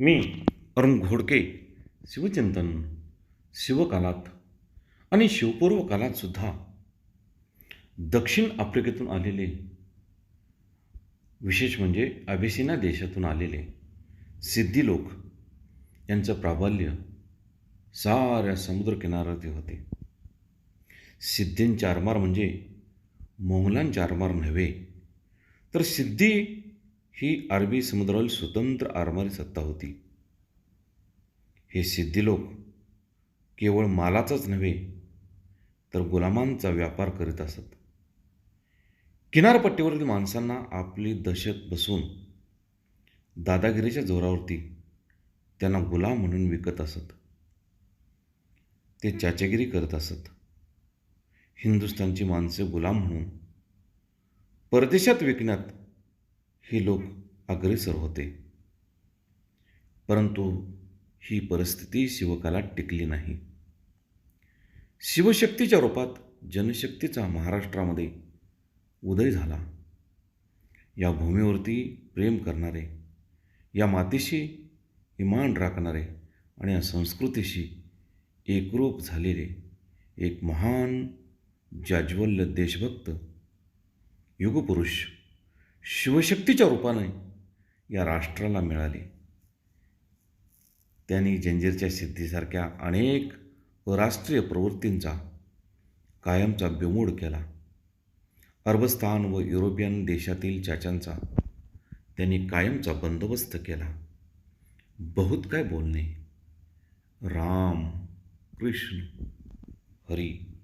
मी अरुण घोडके शिवचिंतन शिवकालात आणि शिवपूर्व कालातसुद्धा दक्षिण आफ्रिकेतून आलेले विशेष म्हणजे अबिसिना देशातून आलेले सिद्धी लोक यांचं प्राबल्य साऱ्या समुद्रकिनाऱ्यावरती होते. सिद्धींचे आरमार म्हणजे मोंगलांचे आरमार नव्हे तर सिद्धी ही अरबी समुद्रावरील स्वतंत्र आरमारी सत्ता होती. हे सिद्धी लोक केवळ मालाचाच नव्हे तर गुलामांचा व्यापार करीत असत. किनारपट्टीवरील माणसांना आपली दशक बसून दादागिरीच्या जोरावरती त्यांना गुलाम म्हणून विकत असत. ते चाचेगिरी करत असत. हिंदुस्थानची माणसे गुलाम म्हणून परदेशात विकण्यात हे लोक अग्रेसर होते. परंतु ही परिस्थिती शिवकाला टिकली नाही. शिवशक्तीच्या रूपात जनशक्तीचा महाराष्ट्रामध्ये उदय झाला. या भूमीवरती प्रेम करणारे या मातीशी इमान राखणारे आणि या संस्कृतीशी एकरूप झालेले एक महान जाज्वल्य देशभक्त युगपुरुष शिवशक्तीच्या रूपाने या राष्ट्राला मिळाली. त्यांनी जंजीरच्या सिद्धीसारख्या अनेक राष्ट्रीय प्रवृत्तींचा कायमचा बिमोड केला. अरबस्तान व युरोपियन देशातील चाच्यांचा त्यांनी कायमचा बंदोबस्त केला. बहुत काय बोलणे? राम कृष्ण हरी